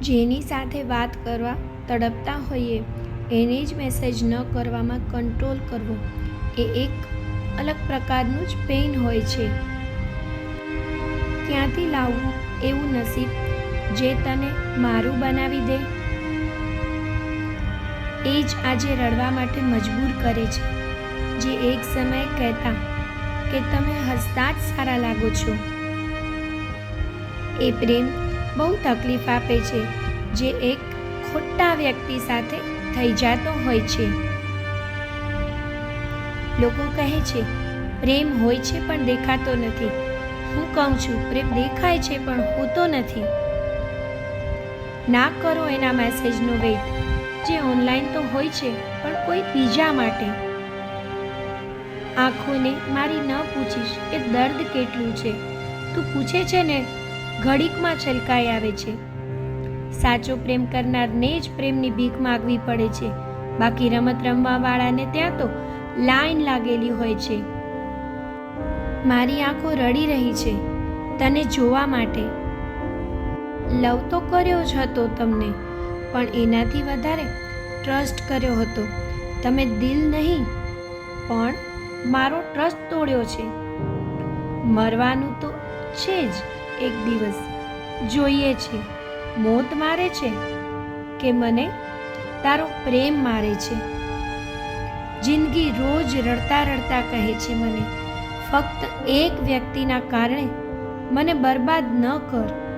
જેની સાથે વાત કરવા તડપતા હોઈએ, એને જ મેસેજ ન કરવામાં કંટ્રોલ કરવો, એ એક અલગ પ્રકારનું જ પેઇન હોય છે. ક્યાંથી લાવવું એવું નસીબ જે તને મારું બનાવી દે? એ જ આજે રડવા માટે મજબૂર કરે છે, જે એક સમયે કહેતા કે તમે હસતા જ સારા લાગો છો. એ પ્રેમ બહુ તકલીફ આપે છે, જે એક ખોટા વ્યક્તિ સાથે થઈ જતો હોય છે. લોકો કહે છે, પ્રેમ હોય છે પણ દેખાતો નથી. હું કહું છું, પ્રેમ દેખાય છે પણ હોતો નથી. ના કરો એના મેસેજનો વેઇટ જે ઓનલાઈન તો હોય છે, પણ કોઈ બીજા માટે. આંખોને મારી ન પૂછીશ કે દર્દ કેટલું છે? તું પૂછે છે ને ઘડીકમાં છલકાઈ આવે છે. સાચો પ્રેમ કરનારને જ પ્રેમની ભીખ માગવી પડે છે. બાકી રમત રમવાવાળાને ત્યાં તો લાઈન લાગેલી હોય છે. મારી આંખો રડી રહી છે તને જોવા માટે. લવ તો કર્યો જ હતો તમને, પણ એનાથી વધારે ટ્રસ્ટ કર્યો હતો. તમે દિલ નહીં, પણ મારો ટ્રસ્ટ તોડ્યો છે. મરવાનું તો છે જ. એક દિવસ જોઈએ છે, મોત મારે છે કે મને તારો પ્રેમ મારે છે? જિંદગી રોજ રડતા રડતા કહે છે મને, ફક્ત એક વ્યક્તિના કારણે મને બરબાદ ન કર.